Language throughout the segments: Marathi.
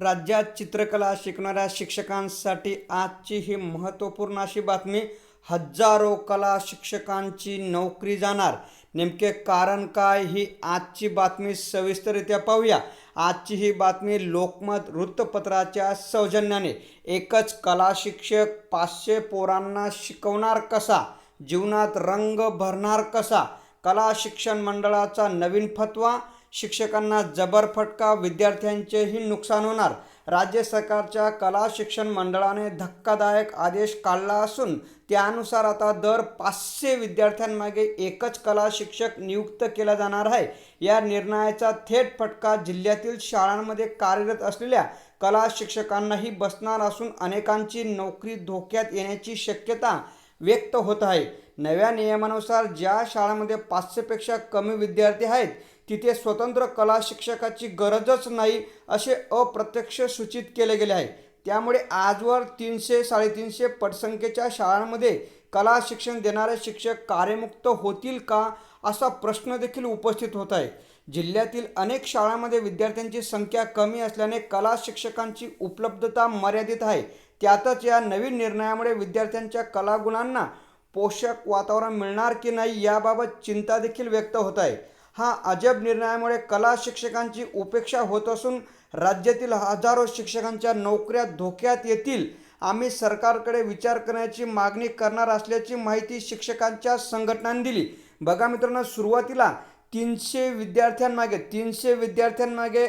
राज्यात चित्रकला शिकणाऱ्या शिक्षकांसाठी आजची ही महत्त्वपूर्ण अशी बातमी हजारो कला शिक्षकांची नोकरी जाणार. नेमके कारण काय ही आजची बातमी सविस्तररित्या पाहूया. आजची ही बातमी लोकमत वृत्तपत्राच्या सौजन्याने. एकच कला शिक्षक पाचशे पोरांना शिकवणार कसा? जीवनात रंग भरणार कसा? कला शिक्षण मंडळाचा नवीन फतवा? शिक्षकांना जबर फटका विद्यार्थ्यांचेही नुकसान होणार. राज्य सरकारच्या कला शिक्षण मंडळाने धक्कादायक आदेश काढला असून त्यानुसार आता दर पाचशे विद्यार्थ्यांमागे एकच कला शिक्षक नियुक्त केला जाणार आहे. या निर्णयाचा थेट फटका जिल्ह्यातील शाळांमध्ये कार्यरत असलेल्या कला शिक्षकांनाही बसणार असून अनेकांची नोकरी धोक्यात येण्याची शक्यता व्यक्त होत आहे. नव्या नियमानुसार ज्या शाळांमध्ये पाचशेपेक्षा कमी विद्यार्थी आहेत तिथे स्वतंत्र कला शिक्षकाची गरजच नाही असे अप्रत्यक्ष सूचित केले गेले आहे. त्यामुळे आजवर तीनशे साडेतीनशे पटसंख्येच्या शाळांमध्ये कला शिक्षण देणारे शिक्षक कार्यमुक्त होतील का असा प्रश्न देखील उपस्थित होत आहे. जिल्ह्यातील अनेक शाळांमध्ये विद्यार्थ्यांची संख्या कमी असल्याने कला शिक्षकांची उपलब्धता मर्यादित आहे. त्यातच या नवीन निर्णयामुळे विद्यार्थ्यांच्या कलागुणांना पोषक वातावरण मिळणार की नाही याबाबत चिंता देखील व्यक्त होत आहे. हा अजब निर्णयामुळे कला शिक्षकांची उपेक्षा होत असून राज्यातील हजारो शिक्षकांच्या नोकऱ्या धोक्यात येतील. आम्ही सरकारकडे विचार करण्याची मागणी करणार असल्याची माहिती शिक्षकांच्या संघटनांनी दिली. बघा मित्रांनो सुरुवातीला तीनशे विद्यार्थ्यांमागे तीनशे विद्यार्थ्यांमागे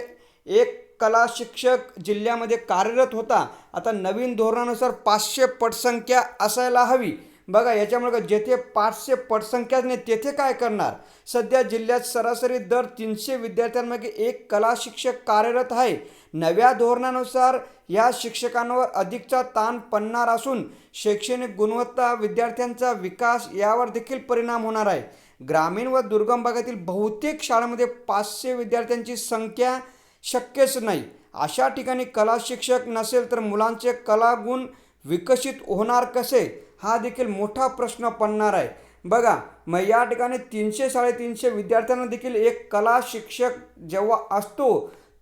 एक कला शिक्षक जिल्ह्यामध्ये कार्यरत होता. आता नवीन धोरणानुसार पाचशे पटसंख्या असायला हवी. बघा याच्यामुळे जेथे पाचशे पटसंख्याच नाही तेथे काय करणार? सध्या जिल्ह्यात सरासरी दर तीनशे विद्यार्थ्यांमागे एक कला शिक्षक कार्यरत आहे. नव्या धोरणानुसार या शिक्षकांवर अधिकचा ताण पडणार असून शैक्षणिक गुणवत्ता विद्यार्थ्यांचा विकास यावर देखील परिणाम होणार आहे. ग्रामीण व दुर्गम भागातील बहुतेक शाळांमध्ये पाचशे विद्यार्थ्यांची संख्या शक्यच नाही. अशा ठिकाणी कला शिक्षक नसेल तर मुलांचे कलागुण विकसित होणार कसे? हा देखील मोठा प्रश्न पडणार आहे. बघा मग या ठिकाणी तीनशे साडेतीनशे विद्यार्थ्यांना देखील एक कला शिक्षक जेव्हा असतो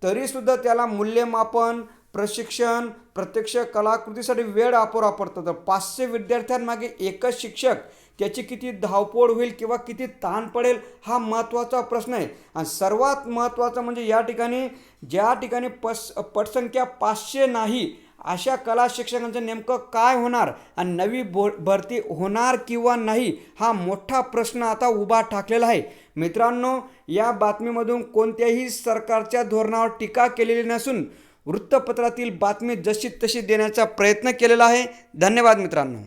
तरीसुद्धा त्याला मूल्यमापन प्रशिक्षण प्रत्यक्ष कलाकृतीसाठी वेळ अपुरा पडतो. तर पाचशे विद्यार्थ्यांमागे एकच शिक्षक त्याची किती धावपळ होईल किंवा किती ताण पडेल हा महत्त्वाचा प्रश्न आहे. आणि सर्वात महत्त्वाचं म्हणजे या ठिकाणी ज्या ठिकाणी पस पटसंख्या पाचशे नाही अशा कला शिक्षकांचं नेमकं काय होणार आणि नवी बो भरती होणार किंवा नाही हा मोठा प्रश्न आता उभा ठाकलेला आहे. मित्रांनो या बातमीमधून कोणत्याही सरकारच्या धोरणावर टीका केलेली नसून वृत्तपत्रातील बातमी जशी तशी देण्याचा प्रयत्न केलेला आहे. धन्यवाद मित्रांनो.